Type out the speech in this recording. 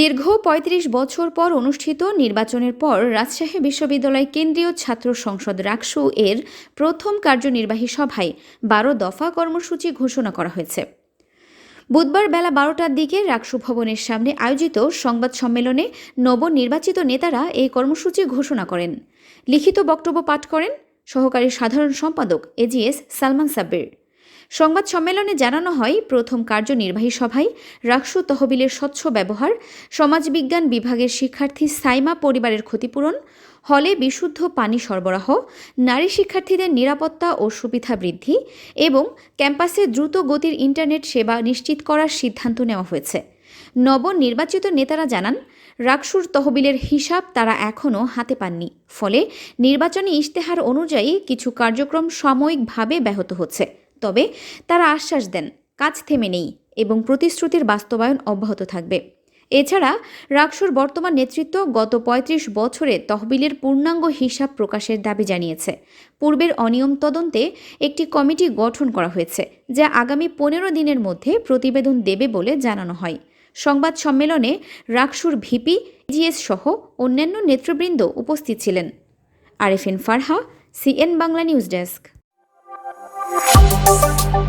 দীর্ঘ ৩৫ বছর পর অনুষ্ঠিত নির্বাচনের পর রাজশাহী বিশ্ববিদ্যালয় কেন্দ্রীয় ছাত্র সংসদ রাকসু এর প্রথম কার্যনির্বাহী সভায় বারো দফা কর্মসূচি ঘোষণা করা হয়েছে। বুধবার বেলা বারোটার দিকে রাকসু ভবনের সামনে আয়োজিত সংবাদ সম্মেলনে নবনির্বাচিত নেতারা এই কর্মসূচি ঘোষণা করেন। লিখিত বক্তব্য পাঠ করেন সহকারী সাধারণ সম্পাদক এজিএস সালমান সাব্বির। সংবাদ সম্মেলনে জানানো হয়, প্রথম কার্যনির্বাহী সভায় রাকসু তহবিলের স্বচ্ছ ব্যবহার, সমাজবিজ্ঞান বিভাগের শিক্ষার্থী সাইমা পরিবারের ক্ষতিপূরণ, হলে বিশুদ্ধ পানি সরবরাহ, নারী শিক্ষার্থীদের নিরাপত্তা ও সুবিধা বৃদ্ধি এবং ক্যাম্পাসে দ্রুত গতির ইন্টারনেট সেবা নিশ্চিত করার সিদ্ধান্ত নেওয়া হয়েছে। নবনির্বাচিত নেতারা জানান, রাকসুর তহবিলের হিসাব তারা এখনও হাতে পাননি, ফলে নির্বাচনী ইশতেহার অনুযায়ী কিছু কার্যক্রম সাময়িকভাবে ব্যাহত হচ্ছে। তবে তারা আশ্বাস দেন, কাজ থেমে নেই এবং প্রতিশ্রুতির বাস্তবায়ন অব্যাহত থাকবে। এছাড়া রাকসুর বর্তমান নেতৃত্ব গত ৩৫ বছরে তহবিলের পূর্ণাঙ্গ হিসাব প্রকাশের দাবি জানিয়েছে। পূর্বের অনিয়ম তদন্তে একটি কমিটি গঠন করা হয়েছে, যা আগামী পনেরো দিনের মধ্যে প্রতিবেদন দেবে বলে জানানো হয়। সংবাদ সম্মেলনে রাকসুর ভিপি জিএস সহ অন্যান্য নেতৃবৃন্দ উপস্থিত ছিলেন। Arefin Farha, CN Bangla news desk. Thank you.